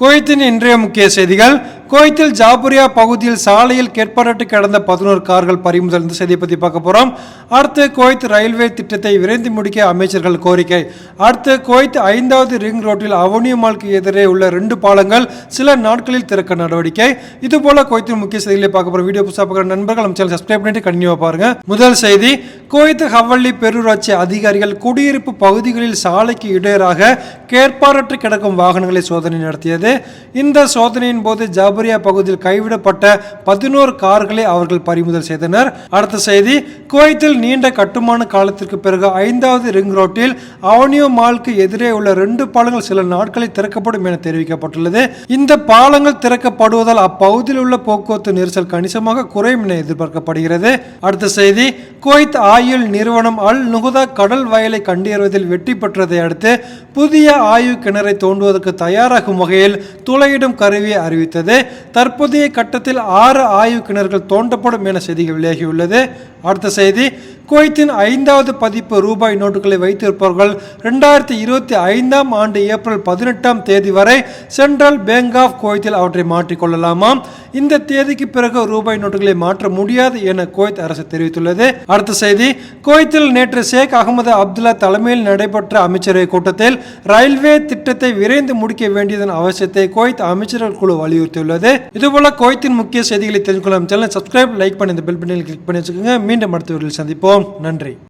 குவைத்தின் இன்றைய முக்கிய செய்திகள். குவைத்தில் ஜாபுரியா பகுதியில் சாலையில் கேட்பாரட்டு கிடந்த பதினோரு கார்கள் பறிமுதல் இந்த செய்தியை பற்றி பார்க்க போகிறோம் அடுத்து குவைத் ரயில்வே திட்டத்தை விரைந்து முடிக்க அமைச்சர்கள் கோரிக்கை. அடுத்து குவைத் ஐந்தாவது ரிங் ரோட்டில் அவனியூ மால்க்கு எதிரே உள்ள ரெண்டு பாலங்கள் சில நாட்களில் திறக்க நடவடிக்கை. இதுபோல குவைத்தின் முக்கிய செய்திகளை பார்க்க போகிறோம் வீடியோ புதுசாக பார்க்குற நண்பர்கள் நம்ம சேனல் சப்ஸ்கிரைப் பண்ணிட்டு கண்டினியூவாக பாருங்கள் முதல் செய்தி குவைத் ஹவல்லி பெருராட்சி அதிகாரிகள் குடியிருப்பு பகுதிகளில் சாலைக்கு இடையராக கேட்பாரற்று கிடக்கும் வாகனங்களை சோதனை நடத்தியது. இந்த சோதனையின் போது ஜாபரியா பகுதியில் கைவிடப்பட்ட பதினோரு கார்களை அவர்கள் பறிமுதல் செய்தனர். அடுத்த செய்தி குவைத்தில் நீண்ட கட்டுமான காலத்திற்கு பிறகு ஐந்தாவது ரிங் ரோட்டில் அவனியோ மாலுக்கு எதிரே உள்ள ரெண்டு பாலங்கள் சில நாட்களில் திறக்கப்படும் என தெரிவிக்கப்பட்டுள்ளது. இந்த பாலங்கள் திறக்கப்படுவதால் அப்பகுதியில் உள்ள போக்குவரத்து நெரிசல் கணிசமாக குறையும் என எதிர்பார்க்கப்படுகிறது. அடுத்த செய்தி குவைத் ஆயுள் நிறுவனம் அல் நுகுதா கடல் வயலை கண்டறிவதில் வெற்றி பெற்றதை அடுத்து புதிய ஆய்வு கிணறை தோண்டுவதற்கு தயாராகும் வகையில் துளையிடும் கருவியை அறிவித்தது. தற்போதைய கட்டத்தில் ஆறு ஆய்வு கிணறுகள் தோண்டப்படும் என செய்திகள் வெளியாகியுள்ளது அடுத்த செய்தி குவைத்தின் ஐந்தாவது பதிப்பு ரூபாய் நோட்டுகளை வைத்திருப்பவர்கள் ரெண்டாயிரத்தி இருபத்தி ஐந்தாம் ஆண்டு ஏப்ரல் பதினெட்டாம் தேதி வரை சென்ட்ரல் பேங்க் ஆஃப் குவைத்தில் அவற்றை மாற்றிக்கொள்ளலாமா? இந்த தேதிக்கு பிறகு ரூபாய் நோட்டுகளை மாற்ற முடியாது என குவைத் அரசு தெரிவித்துள்ளது. அடுத்த செய்தி குவைத்தில் நேற்று ஷேக் அகமது அப்துல்லா தலைமையில் நடைபெற்ற அமைச்சரவை கூட்டத்தில் ரயில்வே திட்டத்தை விரைந்து முடிக்க வேண்டியதன் அவசியத்தை குவைத் அமைச்சர்கள் குழு வலியுறுத்தியுள்ளது. இதுபோல குவைத்தின் முக்கிய செய்திகளை தெரிந்து கொள்ளும் சேனல் சப்ஸ்கிரைப் லைக் பண்ணி இந்த பெல் பட்டனில் கிளிக் பண்ணி வச்சுக்கோங்க. மீண்டும் அடுத்த வீடியோவில் சந்திப்போம். நன்றி.